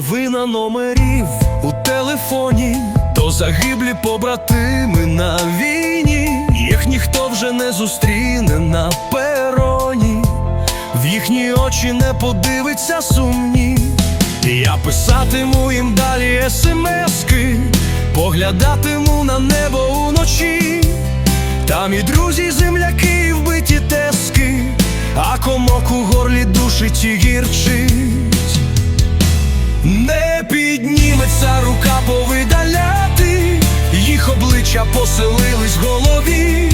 Половина номерів у телефоні, то загиблі побратими на війні, їх ніхто вже не зустріне на пероні, в їхні очі не подивиться сумні. Я писатиму їм далі смски, поглядатиму на небо уночі. Там і друзі, земляки, вбиті тески, а комок у горлі душить і поселились в голові,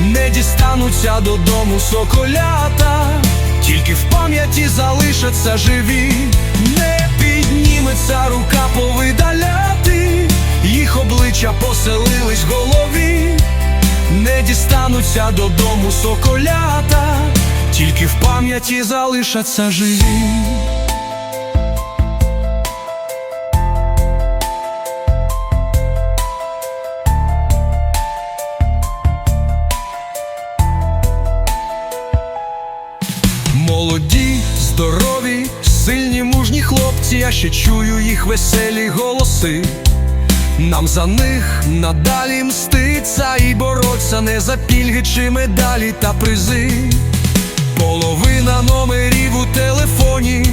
не дістануться додому соколята, тільки в пам'яті залишаться живі, не підніметься рука повидаляти, їх обличчя поселились в голові, не дістануться додому соколята, тільки в пам'яті залишаться живі. Здорові, сильні, мужні хлопці, я ще чую їх веселі голоси. Нам за них надалі мститься і бороться не за пільги чи медалі та призи. Половина номерів у телефоні,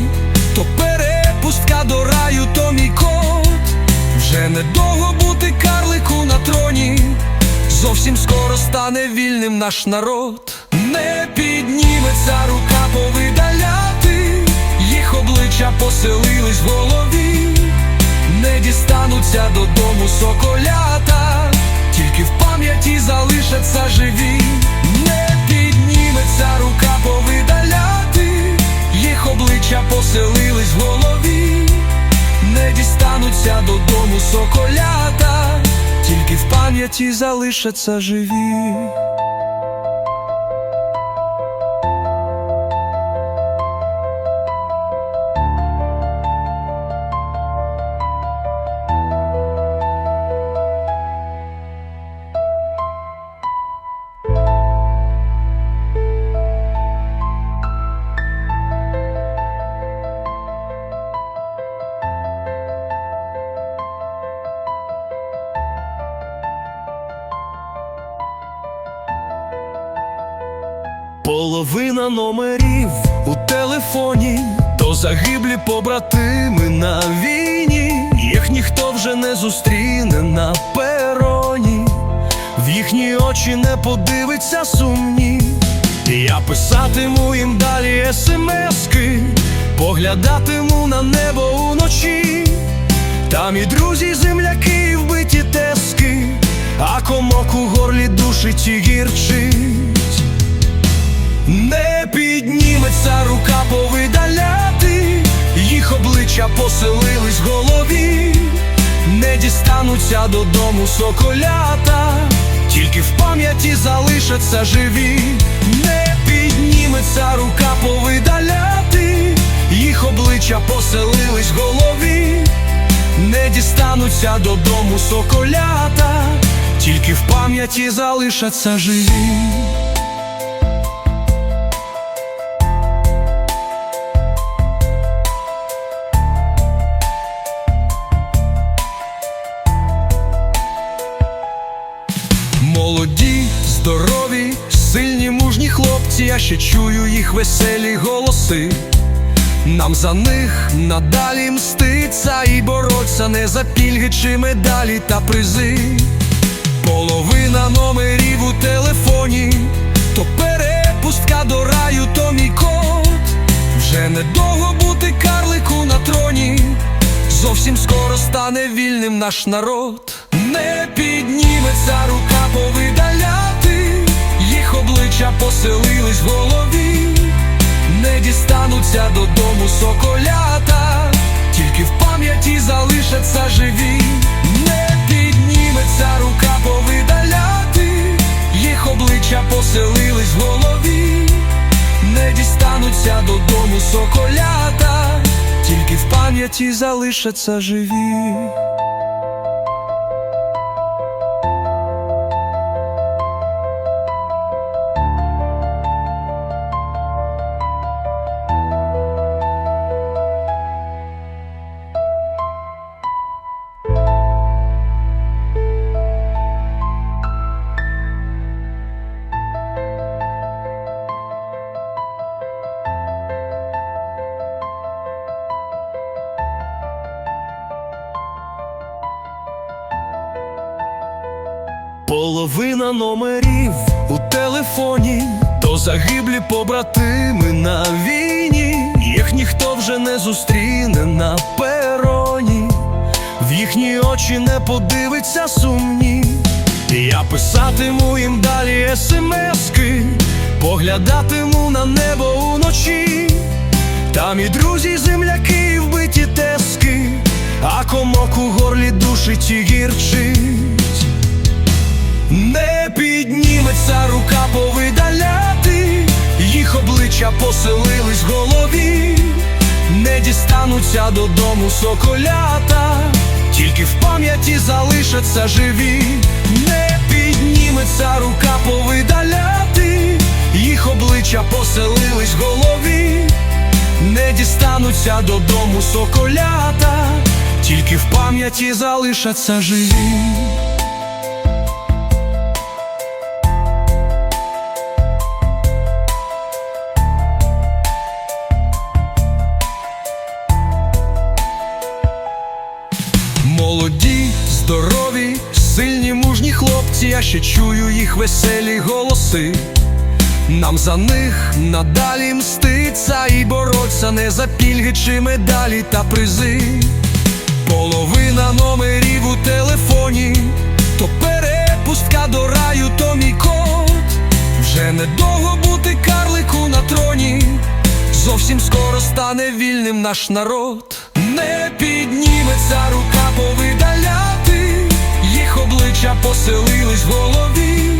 то перепустка до раю, то мій код. Вже недовго бути карлику на троні. Зовсім скоро стане вільним наш народ. Не підніметься рука повидаляти, їх обличчя поселились в голові, не дістануться додому соколята, тільки в пам'яті залишаться живі, не підніметься рука повидаляти, їх обличчя поселились в голові, не дістануться додому соколята, тільки в пам'яті залишаться живі. Половина номерів у телефоні, то загиблі побратими на війні, їх ніхто вже не зустріне на пероні, в їхні очі не подивиться сумні. Я писатиму їм далі смски, поглядатиму на небо уночі. Там і друзі, земляки, і вбиті тески, а комок у горлі душить і гірчить. Не підніметься рука повидаляти, їх обличчя поселились в голові, не дістануться додому соколята, тільки в пам'яті залишаться живі, не підніметься рука повидаляти, їх обличчя поселились в голові, не дістануться додому соколята, тільки в пам'яті залишаться живі. Молоді, здорові, сильні, мужні хлопці, я ще чую їх веселі голоси. Нам за них надалі мститься і бороться не за пільги чи медалі та призи. Половина номерів у телефоні, то перепустка до раю, то мій код. Вже недовго бути Зовсім скоро стане вільним наш народ. Не підніметься рука повидаляти, їх обличчя поселились в голові, не дістануться додому соколята, тільки в пам'яті залишаться живі, пам'яті залишаться живі. Половина номерів у телефоні, то загиблі побратими на війні. Їх ніхто вже не зустріне на пероні, в їхні очі не подивиться сумні. Я писатиму їм далі смски, поглядатиму на небо уночі. Там і друзі, земляки, вбиті тески, а комок у горлі душить і гірчить. Не підніметься рука повидаляти, їх обличчя поселились в голові, не дістануться додому соколята, тільки в пам'яті залишаться живі, не підніметься рука повидаляти, їх обличчя поселились в голові, не дістануться додому соколята, тільки в пам'яті залишаться живі. Хлопці, я ще чую їх веселі голоси. Нам за них надалі мститься і бороться не за пільги чи медалі та призи. Половина номерів у телефоні, то перепустка до раю, то мій код. Вже недовго бути карлику на троні. Зовсім скоро стане вільним наш народ. Не підніметься рука повидаляти, їх обличчя поселились в голові,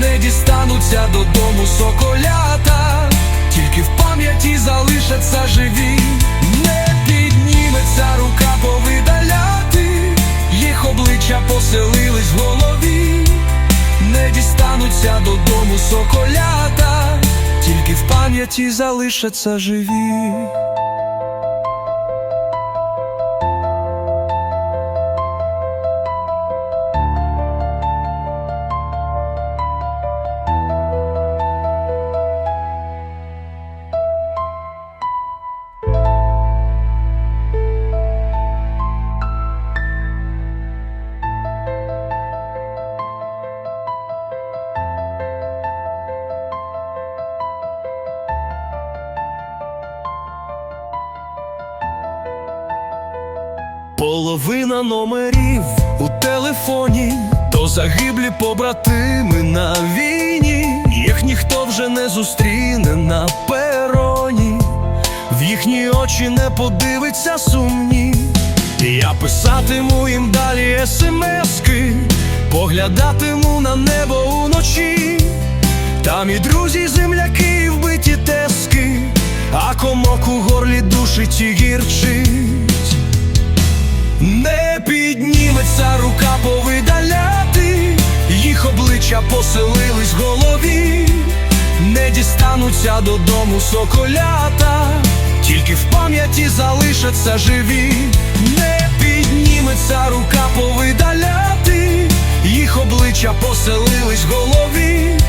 не дістануться додому соколята, тільки в пам'яті залишаться живі, не підніметься рука повидаляти, їх обличчя поселились в голові, не дістануться додому соколята, тільки в пам'яті залишаться живі. Половина номерів у телефоні, то загиблі побратими на війні. Їх ніхто вже не зустріне на пероні, в їхні очі не подивиться сумні. Я писатиму їм далі смски, поглядатиму на небо уночі. Там і друзі, земляки, і вбиті тески, а комок у горлі душить і гірчить. Не підніметься рука повидаляти, їх обличчя поселились в голові, не дістануться додому соколята, тільки в пам'яті залишаться живі, не підніметься рука повидаляти, їх обличчя поселились в голові,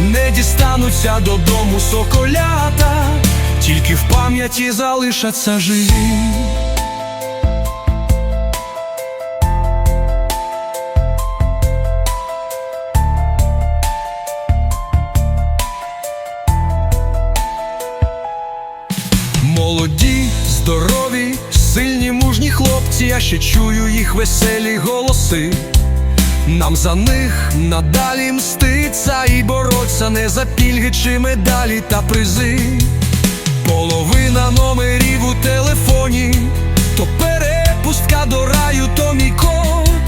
не дістануться додому соколята, тільки в пам'яті залишаться живі. Ще чую їх веселі голоси. Нам за них надалі мститься і бороться не за пільги чи медалі та призи. Половина номерів у телефоні, то перепустка до раю, то мій код.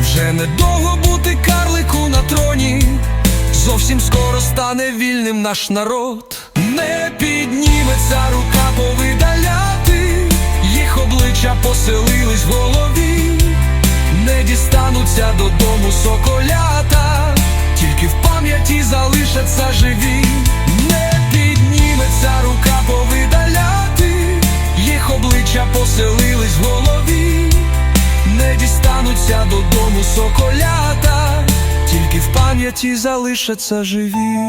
Вже недовго бути карлику на троні, зовсім скоро стане вільним наш народ. Не підніметься рука повидаляти, їх обличчя поселились в голові, не дістануться додому соколята, тільки в пам'яті залишаться живі, не підніметься рука повидаляти, їх обличчя поселились в голові, не дістануться додому соколята, тільки в пам'яті залишаться живі.